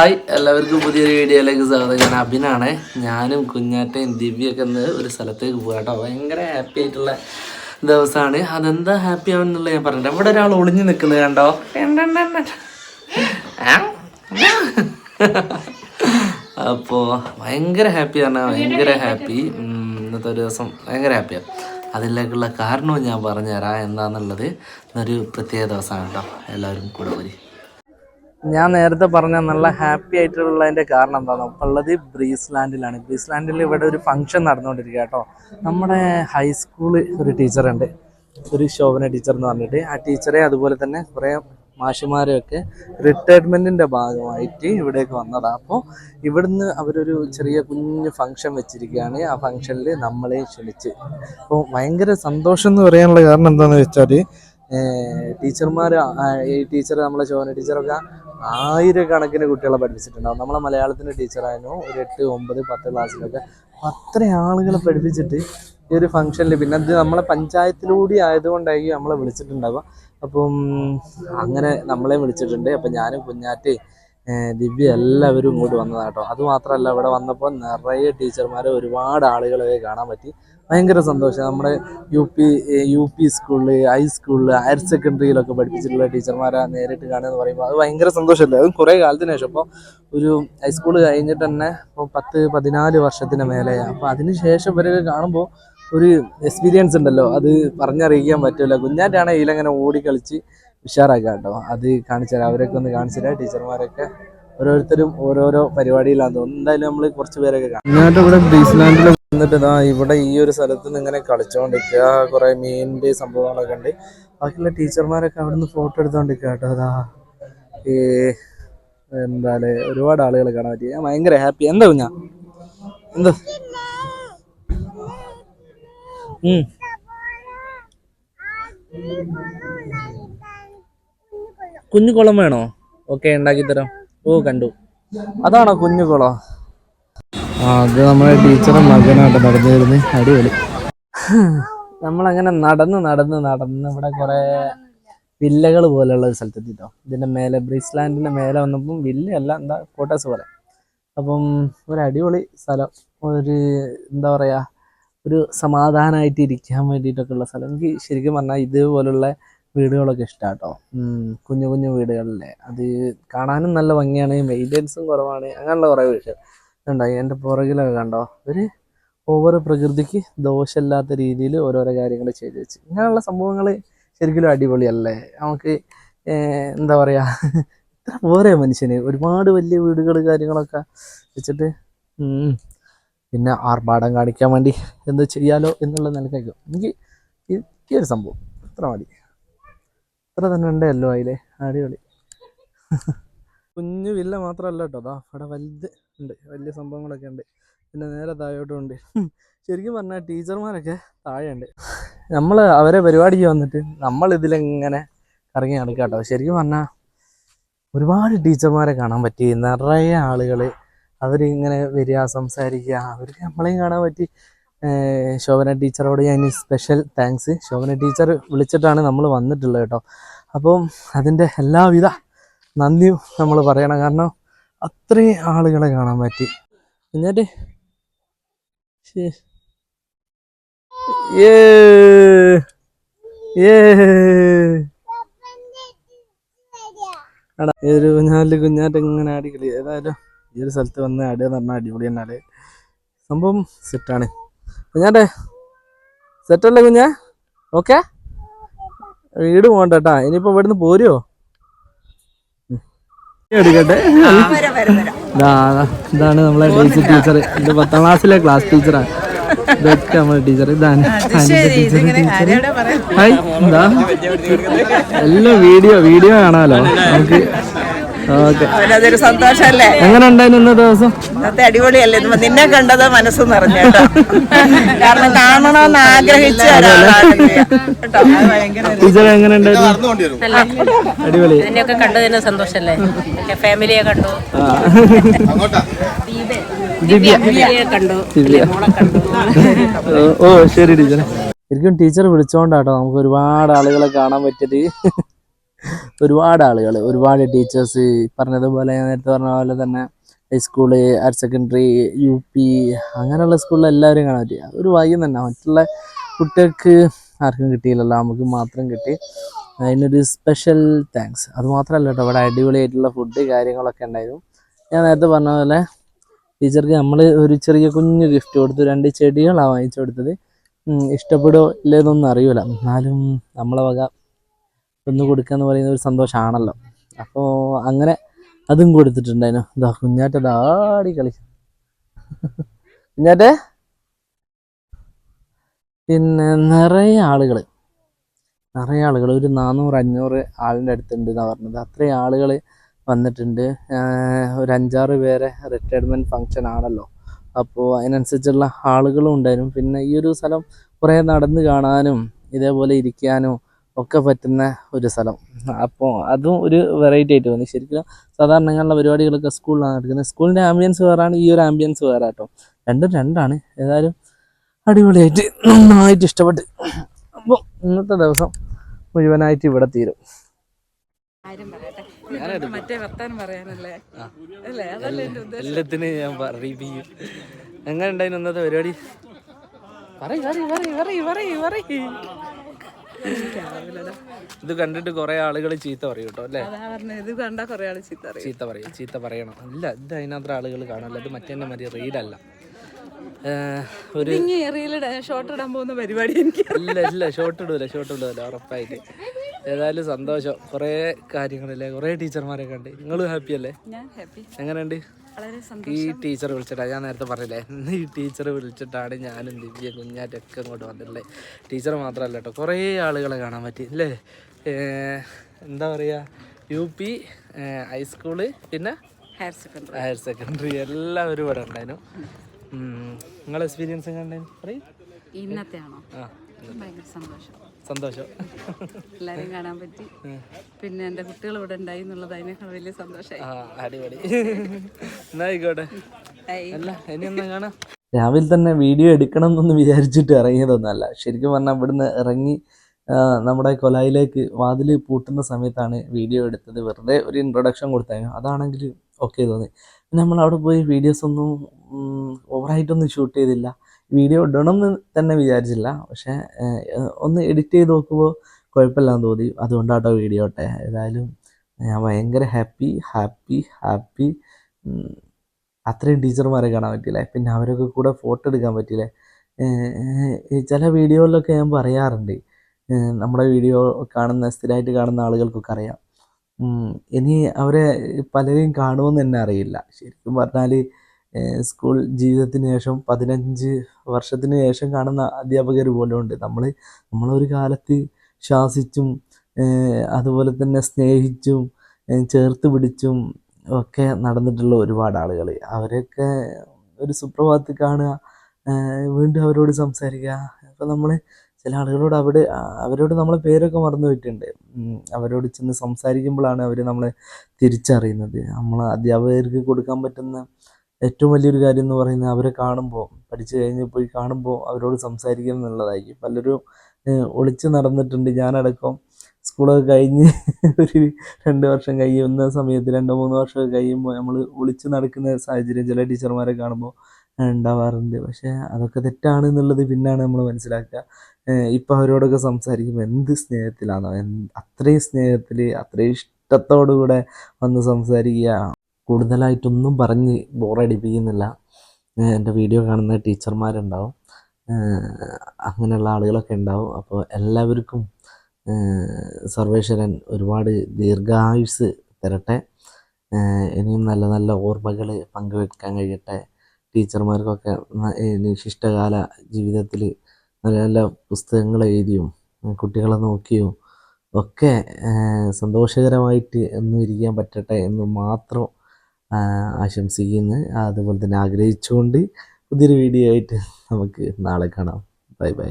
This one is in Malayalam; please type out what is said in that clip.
ഹായ് എല്ലാവർക്കും പുതിയൊരു വീഡിയോയിലേക്ക് സ്വാഗതം. ഞാൻ അഭിനാണ് ഞാനും കുഞ്ഞാറ്റയും ദിവ്യൊക്കെ ഇന്ന് ഒരു സ്ഥലത്തേക്ക് പോകാം കേട്ടോ. ഭയങ്കര ഹാപ്പി ആയിട്ടുള്ള ദിവസമാണ്. അതെന്താ ഹാപ്പി ആവുന്നുള്ള ഞാൻ പറഞ്ഞിട്ട് ഇവിടെ ഒരാൾ ഒളിഞ്ഞു നിൽക്കുന്നത് കണ്ടോ? അപ്പോൾ ഭയങ്കര ഹാപ്പി പറഞ്ഞാൽ ഭയങ്കര ഹാപ്പി ഇന്നത്തെ ഒരു ദിവസം ഭയങ്കര ഹാപ്പിയാണ് അതിലേക്കുള്ള കാരണവും ഞാൻ പറഞ്ഞുതരാം. എന്താണെന്നുള്ളത് ഇന്നൊരു പ്രത്യേക ദിവസമാണ് കേട്ടോ. എല്ലാവരും കൂടെ വരി ഞാൻ നേരത്തെ പറഞ്ഞ നല്ല ഹാപ്പി ആയിട്ടുള്ളതിന്റെ കാരണം എന്താണ് ഉള്ളത് ബ്രീസ് ഉള്ളത് ബ്രീസ്ലാൻഡിലാണ്. ബ്രീസ്ലാൻഡിൽ ഇവിടെ ഒരു ഫംഗ്ഷൻ നടന്നുകൊണ്ടിരിക്കുക കേട്ടോ. നമ്മുടെ ഹൈസ്കൂൾ ഒരു ടീച്ചറുണ്ട് ഒരു ശോഭന ടീച്ചർ എന്ന് പറഞ്ഞിട്ട് ആ ടീച്ചറെ അതുപോലെ തന്നെ കുറേ മാഷിമാരെയൊക്കെ റിട്ടയർമെന്റിന്റെ ഭാഗമായിട്ട് ഇവിടേക്ക് വന്നതാണ് അപ്പോൾ ഇവിടുന്ന് അവരൊരു ചെറിയ കുഞ്ഞ് ഫംഗ്ഷൻ വെച്ചിരിക്കുകയാണ്. ആ ഫംഗ്ഷനിൽ നമ്മളെ ക്ഷണിച്ച്. അപ്പോൾ ഭയങ്കര സന്തോഷം എന്ന് പറയാനുള്ള കാരണം എന്താണെന്ന് വെച്ചാൽ ടീച്ചർമാർ ഈ ടീച്ചർ നമ്മളെ ശോഭന ടീച്ചറൊക്കെ ആയിരക്കണക്കിന് കുട്ടികളെ പഠിപ്പിച്ചിട്ടുണ്ടാവും. നമ്മളെ മലയാളത്തിന്റെ ടീച്ചറായിരുന്നു. ഒരു എട്ട് ഒമ്പത് പത്ത് ക്ലാസ്സിലൊക്കെ അത്ര ആളുകളെ പഠിപ്പിച്ചിട്ട് ഈ ഒരു ഫംഗ്ഷനിൽ പിന്നെ അത് നമ്മളെ പഞ്ചായത്തിലൂടെ ആയതുകൊണ്ടായിരിക്കും നമ്മളെ വിളിച്ചിട്ടുണ്ടാവുക. അപ്പം അങ്ങനെ നമ്മളെ വിളിച്ചിട്ടുണ്ട്. അപ്പം ഞാനും കുഞ്ഞാറ്റ് ദിവ്യ എല്ലാവരും ഇങ്ങോട്ട് വന്നതാട്ടോ അത് മാത്രമല്ല ഇവിടെ വന്നപ്പോൾ നിറയെ ടീച്ചർമാരെ ഒരുപാട് ആളുകളെ കാണാൻ പറ്റി. ഭയങ്കര സന്തോഷം. നമ്മുടെ യു പി യു പി സ്കൂളിൽ ഹൈസ്കൂളിൽ ഹയർ സെക്കൻഡറിയിലൊക്കെ പഠിപ്പിച്ചിട്ടുള്ള ടീച്ചർമാരെ നേരിട്ട് കാണുക എന്ന് പറയുമ്പോൾ അത് ഭയങ്കര സന്തോഷമല്ലേ? അതും കുറേ കാലത്തിന് ശേഷം. ഇപ്പോൾ ഒരു ഹൈസ്കൂൾ കഴിഞ്ഞിട്ട് തന്നെ ഇപ്പോൾ പത്ത് പതിനാല് വർഷത്തിന് മേലെയാണ് അപ്പോൾ അതിന് ശേഷം ഇവരൊക്കെ കാണുമ്പോൾ ഒരു എക്സ്പീരിയൻസ് ഉണ്ടല്ലോ. അത് പറഞ്ഞറിയിക്കാൻ പറ്റില്ല കുഞ്ഞാറ്റാണ് ഇതിലങ്ങനെ ഓടിക്കളിച്ച് ഉഷാറാക്കുക കേട്ടോ അത് കാണിച്ചു തരാം അവരൊക്കെ ഒന്ന് കാണിച്ചു തരാം ടീച്ചർമാരൊക്കെ ഓരോരുത്തരും ഓരോരോ പരിപാടിയിലാണ്. എന്തായാലും നമ്മൾ കുറച്ച് പേരൊക്കെ കാണാം. ഇവിടെ ബ്രീസ്ലാൻഡിൽ വന്നിട്ട് ഇതാ ഇവിടെ ഈ ഒരു സ്ഥലത്ത് നിന്ന് ഇങ്ങനെ കളിച്ചുകൊണ്ടിരിക്കുക കുറേ മീനിന്റെ സംഭവങ്ങളൊക്കെ ഉണ്ട്. ബാക്കിയുള്ള ടീച്ചർമാരൊക്കെ അവിടെ നിന്ന് ഫോട്ടോ എടുത്തോണ്ടിരിക്കുക കേട്ടോ. അതാ ഈ എന്താ ഒരുപാട് ആളുകൾ കാണാൻ പറ്റി. ഞാൻ ഭയങ്കര ഹാപ്പി. എന്താ ഞാൻ എന്താ? ഉം. കുഞ്ഞു കുളം വേണോ? ഓക്കെ ഉണ്ടാക്കി തരാം. ഓ കണ്ടു. അതാണോ കുഞ്ഞു കുളം അത് നമ്മളെ ടീച്ചറും മകനായിട്ട് വരുന്നത് അടിപൊളി. നമ്മളങ്ങനെ നടന്ന് നടന്ന് നടന്ന് ഇവിടെ കുറെ വില്ലകൾ പോലെയുള്ള ഒരു സ്ഥലത്തെത്തിട്ടോ ഇതിന്റെ മേലെ ബ്രിസ്ലാൻഡിന്റെ മേലെ വന്നപ്പം വില്ലയല്ല എന്താ കോട്ടേഴ്സ് പോലെ. അപ്പം ഒരു അടിപൊളി സ്ഥലം. ഒരു എന്താ പറയാ ഒരു സമാധാനമായിട്ട് ഇരിക്കാൻ വേണ്ടിയിട്ടൊക്കെ ഉള്ള സ്ഥലം. എനിക്ക് ശരിക്കും പറഞ്ഞാൽ ഇതുപോലുള്ള വീടുകളൊക്കെ ഇഷ്ടമാണ് കേട്ടോ കുഞ്ഞു കുഞ്ഞു വീടുകളിലെ. അത് കാണാനും നല്ല ഭംഗിയാണ് മെയിന്റെനൻസും കുറവാണ് അങ്ങനെയുള്ള കുറേ വിഷയം ഉണ്ടായി എന്റെ പുറകിലൊക്കെ കണ്ടോ? ഒരു ഓവർ പ്രകൃതിക്ക് ദോഷമില്ലാത്ത രീതിയിൽ ഓരോരോ കാര്യങ്ങൾ ചെയ്തു വെച്ച്. ഇങ്ങനെയുള്ള സംഭവങ്ങൾ ശരിക്കും അടിപൊളിയല്ലേ? നമുക്ക് എന്താ പറയുക ഇത്ര പോരെ മനുഷ്യന്. ഒരുപാട് വലിയ വീടുകൾ കാര്യങ്ങളൊക്കെ വെച്ചിട്ട് പിന്നെ ആർഭാടം കാണിക്കാൻ വേണ്ടി എന്ത് ചെയ്യാലോ എന്നുള്ള നിലക്കൊക്കെ എനിക്ക് ഈ- ഒരു സംഭവം. ഇത്ര മതി. ഇത്ര തന്നെ ഉണ്ടല്ലോ അതിലെ? അടിപൊളി. കുഞ്ഞു വില്ല മാത്രമല്ല കേട്ടോ. അതാ അവിടെ വലുത് ഉണ്ട്. വലിയ സംഭവങ്ങളൊക്കെ ഉണ്ട്. പിന്നെ നേരെ താഴോട്ടും ഉണ്ട്. ശരിക്കും പറഞ്ഞാൽ ടീച്ചർമാരൊക്കെ താഴെയുണ്ട് നമ്മൾ അവരെ പരിപാടിക്ക് വന്നിട്ട് നമ്മൾ ഇതിലെങ്ങനെ കറങ്ങി നടക്കുക കേട്ടോ. ശരിക്കും പറഞ്ഞാൽ ഒരുപാട് ടീച്ചർമാരെ കാണാൻ പറ്റി. നിറയെ ആളുകൾ അവരിങ്ങനെ വരിക സംസാരിക്കുക. അവർക്ക് നമ്മളെയും കാണാൻ പറ്റി. ശോഭന ടീച്ചറോട് ഞാൻ സ്പെഷ്യൽ താങ്ക്സ് ശോഭന ടീച്ചർ വിളിച്ചിട്ടാണ് നമ്മൾ വന്നിട്ടുള്ളത് കേട്ടോ. അപ്പം അതിന്റെ എല്ലാവിധ നന്ദിയും നമ്മൾ പറയണം. കാരണം അത്രയും ആളുകളെ കാണാൻ പറ്റി. എന്നിട്ട് ഏതൊരു കുഞ്ഞാൽ കുഞ്ഞാറ്റ് ഇങ്ങനെ അടിക്കളി ഏതായാലും ഈ ഒരു സ്ഥലത്ത് വന്ന് അടിയെന്ന് പറഞ്ഞാൽ അടിപൊളി തന്നെയാണ് സംഭവം സെറ്റാണ് കുഞ്ഞാട്ടെ സെറ്റല്ലേ കുഞ്ഞാ? ഓക്കെ വീട് പോകണ്ട കേട്ടാ. ഇനിയിപ്പോ ഇവിടുന്ന് പോരുവോ. എടുക്കട്ടെ. ദാ, ഇതാണ് നമ്മളെ ഡേസി ടീച്ചർ ഇത് പത്താം ക്ലാസ്സിലെ ക്ലാസ് ടീച്ചറാണ് ഇതൊക്കെ നമ്മളെ ടീച്ചർ ഇതാണ്. അനിത ടീച്ചർ ടീച്ചർ ഹായ് എന്താ? എല്ലാം വീഡിയോ വീഡിയോ കാണാലോ. നമുക്ക് അതൊരു സന്തോഷല്ലേ? എങ്ങനെ ഉണ്ടായിരുന്നു ഇന്നത്തെ ദിവസം? ഇന്നത്തെ അടിപൊളിയല്ലേ? നിന്നെ കണ്ടത് മനസ്സ് നിറഞ്ഞു കേട്ടോ. കാരണം കാണണമെന്ന് ആഗ്രഹിച്ച ടീച്ചർ എങ്ങനെ ഉണ്ടായിരുന്നു? അടിപൊളി. എന്നെയൊക്കെ കണ്ടതിന് സന്തോഷല്ലേ? ഫാമിലിയെ കണ്ടു. കണ്ടു. ഓ ശരി ടീച്ചർ ശരിക്കും ടീച്ചർ വിളിച്ചോണ്ടാട്ടോ നമുക്ക് ഒരുപാട് ആളുകളെ കാണാൻ പറ്റിയത് ഒരുപാട് ആളുകൾ ഒരുപാട് ടീച്ചേഴ്സ് പറഞ്ഞതുപോലെ ഞാൻ നേരത്തെ പറഞ്ഞ പോലെ തന്നെ high school higher secondary U P അങ്ങനെയുള്ള സ്കൂളിൽ എല്ലാവരും കാണാൻ പറ്റി. ഒരു ഭാഗ്യം തന്നെ. മറ്റുള്ള കുട്ടികൾക്ക് ആർക്കും കിട്ടിയില്ലല്ലോ. നമുക്ക് മാത്രം കിട്ടി. അതിനൊരു സ്പെഷ്യൽ താങ്ക്സ് അത് മാത്രമല്ല കേട്ടോ. ഇവിടെ അടിപൊളിയായിട്ടുള്ള ഫുഡ് കാര്യങ്ങളൊക്കെ ഉണ്ടായിരുന്നു. ഞാൻ നേരത്തെ പറഞ്ഞ പോലെ ടീച്ചർക്ക് നമ്മൾ ഒരു ചെറിയ കുഞ്ഞു ഗിഫ്റ്റ് കൊടുത്തു. രണ്ട് ചെടികളാണ് വാങ്ങിച്ചു കൊടുത്തത്. ഇഷ്ടപ്പെടുമോ ഇല്ലേന്നൊന്നും അറിയില്ല എന്നാലും നമ്മളെ വക ഒന്ന് കൊടുക്കുക എന്ന് പറയുന്ന ഒരു സന്തോഷമാണല്ലോ അപ്പോൾ അങ്ങനെ അതും കൊടുത്തിട്ടുണ്ടായിരുന്നു. ഇതാ കുഞ്ഞാറ്റ ആടി കളി. കുഞ്ഞാറ്റെ? പിന്നെ നിറയെ ആളുകൾ നിറയെ ആളുകൾ ഒരു നാനൂറ് അഞ്ഞൂറ് ആളിന്റെ അടുത്തുണ്ട് എന്നാണ് പറഞ്ഞത്. അത്രയും ആളുകൾ വന്നിട്ടുണ്ട്. ഒരു അഞ്ചാറ് പേരെ റിട്ടയർമെന്റ് ഫങ്ഷൻ ആണല്ലോ. അപ്പോൾ അതിനനുസരിച്ചുള്ള ആളുകളും ഉണ്ടായിരുന്നു. പിന്നെ ഈ ഒരു സ്ഥലം കുറേ നടന്ന് കാണാനും ഇതേപോലെ ഇരിക്കാനും ഒക്കെ പറ്റുന്ന ഒരു സ്ഥലം. അപ്പോൾ അതും ഒരു വെറൈറ്റി ആയിട്ട് തോന്നി ശരിക്കും സാധാരണ ഞങ്ങളുടെ പരിപാടികളൊക്കെ സ്കൂളിലാണ് നടക്കുന്നത്. സ്കൂളിന്റെ ആംബിയൻസ് വേറാണ് ഈ ഒരു ആംബിയൻസ് വേറെ കേട്ടോ രണ്ടും രണ്ടാണ്. ഏതായാലും അടിപൊളിയായിട്ട് നന്നായിട്ട് ഇഷ്ടപ്പെട്ട്. അപ്പോൾ ഇന്നത്തെ ദിവസം മുഴുവനായിട്ട് ഇവിടെ തീരും. എല്ലാത്തിനും ഞാൻ പറയിപ്പിക്കും എങ്ങനെ ഉണ്ടായിരുന്നു ഇന്നത്തെ പരിപാടി? പറയ് പറയ് പറയ് പറയ് പറയ്. ഇത് കണ്ടിട്ട് കുറെ ആളുകൾ ചീത്ത പറയും കേട്ടോ അല്ലേ? ഇത് കണ്ട കൊറേ ആൾ ചീത്ത പറയും. ചീത്ത പറയും ചീത്ത പറയണം. അല്ല ഇത് അതിനകത്ത് ആളുകൾ കാണല്ല ഇത് മറ്റേ മതി റീഡല്ല ഒരു ഷോർട്ട് ഇടാൻ പോകുന്ന പരിപാടി എനിക്ക് ഇല്ല ഇല്ല ഷോട്ട് ഇടൂല ഷോട്ട് ഇടൂല ഉറപ്പായിട്ട്. ഏതായാലും സന്തോഷം. കുറേ കാര്യങ്ങളല്ലേ? കുറേ ടീച്ചർമാരെ കണ്ട്. നിങ്ങൾ ഹാപ്പി അല്ലേ? എങ്ങനെയുണ്ട്? ഈ ടീച്ചർ വിളിച്ചിട്ടാണ് ഞാൻ നേരത്തെ പറഞ്ഞില്ലേ? ഈ ടീച്ചർ വിളിച്ചിട്ടാണ് ഞാനും ദിവ്യ കുഞ്ഞാറ്റൊക്കെ ഇങ്ങോട്ട് വന്നിട്ടുള്ളത്. ടീച്ചർ മാത്രമല്ല കേട്ടോ കുറേ ആളുകളെ കാണാൻ പറ്റി അല്ലേ? എന്താ പറയുക യു പി ഹൈസ്കൂൾ പിന്നെ ഹയർ സെക്കൻഡറി ഹയർ സെക്കൻഡറി എല്ലാവരും ഇവിടെ ഉണ്ടായിരുന്നു. നിങ്ങളെ എക്സ്പീരിയൻസ് എങ്ങനെ പറയും. ഇന്നത്തെ ആണോ ആ ഭയങ്കര സന്തോഷം. സന്തോഷം. എല്ലാരും കാണാൻ പറ്റി. പിന്നെ എന്റെ കുട്ടികൾ ഇവിടെ ഉണ്ടായി എന്നുള്ളത് അതിനേക്കാൾ വലിയ സന്തോഷമായി. ആ അടിപൊളി. അല്ല ഇനി എന്നാ കാണാം? രാവിലെ തന്നെ വീഡിയോ എടുക്കണം എന്നൊന്നും വിചാരിച്ചിട്ട് ഇറങ്ങിയതൊന്നല്ല. ശരിക്കും പറഞ്ഞാൽ ഇവിടുന്ന് ഇറങ്ങി നമ്മുടെ കൊലായിലേക്ക് വാതിൽ പൂട്ടുന്ന സമയത്താണ് വീഡിയോ എടുത്തത്. വെറുതെ ഒരു ഇൻട്രൊഡക്ഷൻ കൊടുത്തായിരുന്നു അതാണെങ്കിൽ ഓക്കെ തോന്നി. പിന്നെ നമ്മൾ അവിടെ പോയി വീഡിയോസ് ഒന്നും ഓവറായിട്ടൊന്നും ഷൂട്ട് ചെയ്തില്ല. വീഡിയോ ഇടണം എന്ന് തന്നെ വിചാരിച്ചില്ല. പക്ഷേ ഒന്ന് എഡിറ്റ് ചെയ്ത് നോക്കുമ്പോൾ കുഴപ്പമില്ലാന്ന് തോന്നി. അതുകൊണ്ടാട്ടോ വീഡിയോ ഇട്ടെ. ഏതായാലും ഞാൻ ഭയങ്കര ഹാപ്പി ഹാപ്പി ഹാപ്പി അത്രയും ടീച്ചർമാരെ കാണാൻ പറ്റിയില്ലേ? പിന്നെ അവരൊക്കെ കൂടെ ഫോട്ടോ എടുക്കാൻ പറ്റിയില്ലേ? ചില വീഡിയോയിലൊക്കെ ഞാൻ പറയാറുണ്ട്. നമ്മുടെ വീഡിയോ കാണുന്ന സ്ഥിരമായിട്ട് കാണുന്ന ആളുകൾക്കൊക്കെ അറിയാം. ഇനി അവരെ പലരെയും കാണുമെന്ന് തന്നെ അറിയില്ല. ശരിക്കും പറഞ്ഞാൽ സ്കൂൾ ജീവിതത്തിന് ശേഷം പതിനഞ്ച് വർഷത്തിന് ശേഷം കാണുന്ന അധ്യാപകർ പോലും ഉണ്ട്. നമ്മൾ നമ്മളൊരു കാലത്ത് ശാസിച്ചും ഏഹ്, അതുപോലെ തന്നെ സ്നേഹിച്ചും ചേർത്ത് പിടിച്ചും ഒക്കെ നടന്നിട്ടുള്ള ഒരുപാട് ആളുകൾ അവരൊക്കെ ഒരു സുപ്രഭാതത്തിൽ കാണുക വീണ്ടും അവരോട് സംസാരിക്കുക. അപ്പോൾ നമ്മൾ ചില ആളുകളോട് അവിടെ അവരോട് നമ്മളെ പേരൊക്കെ മറന്നു പോയിട്ടുണ്ട്. അവരോട് ചെന്ന് സംസാരിക്കുമ്പോഴാണ് അവർ നമ്മളെ തിരിച്ചറിയുന്നത്. നമ്മൾ അധ്യാപകർക്ക് കൊടുക്കാൻ പറ്റുന്ന ഏറ്റവും വലിയൊരു കാര്യം എന്ന് പറയുന്നത് അവരെ കാണുമ്പോൾ പഠിച്ചു കഴിഞ്ഞ് പോയി കാണുമ്പോൾ അവരോട് സംസാരിക്കുക എന്നുള്ളതായിരിക്കും. പലരും ഒളിച്ച് നടന്നിട്ടുണ്ട്. ഞാനടക്കം സ്കൂളൊക്കെ കഴിഞ്ഞ് ഒരു രണ്ട് വർഷം കഴിയുന്ന സമയത്ത് രണ്ടോ മൂന്ന് വർഷമൊക്കെ കഴിയുമ്പോൾ നമ്മൾ ഒളിച്ച് നടക്കുന്ന സാഹചര്യം ചില ടീച്ചർമാരെ കാണുമ്പോൾ ഉണ്ടാവാറുണ്ട്. പക്ഷേ അതൊക്കെ തെറ്റാണ് എന്നുള്ളത് പിന്നാണ് നമ്മൾ മനസ്സിലാക്കുക. ഇപ്പം അവരോടൊക്കെ സംസാരിക്കുമ്പോൾ എന്ത് സ്നേഹത്തിലാണോ അത്രയും സ്നേഹത്തിൽ അത്രയും ഇഷ്ടത്തോടു കൂടെ വന്ന് സംസാരിക്കുക. കൂടുതലായിട്ടൊന്നും പറഞ്ഞ് ബോറടിപ്പിക്കുന്നില്ല. എന്റെ വീഡിയോ കാണുന്ന ടീച്ചർമാരുണ്ടാവും. അങ്ങനെയുള്ള ആളുകളൊക്കെ ഉണ്ടാവും. അപ്പോൾ എല്ലാവർക്കും സർവേശ്വരൻ ഒരുപാട് ദീർഘായുസ് തരട്ടെ. ഇനിയും നല്ല നല്ല ഓർമ്മകൾ പങ്കുവെക്കാൻ കഴിയട്ടെ. ടീച്ചർമാർക്കൊക്കെ ശിഷ്ടകാല ജീവിതത്തിൽ നല്ല നല്ല പുസ്തകങ്ങൾ എഴുതിയും കുട്ടികളെ നോക്കിയും ഒക്കെ സന്തോഷകരമായിട്ട് എന്നും ഇരിക്കാൻ പറ്റട്ടെ എന്ന് മാത്രം ആശംസിക്കുന്നു. അതുപോലെ തന്നെ ആഗ്രഹിച്ചുകൊണ്ട് പുതിയൊരു വീഡിയോ ആയിട്ട് നമുക്ക് നാളെ കാണാം. Bye bye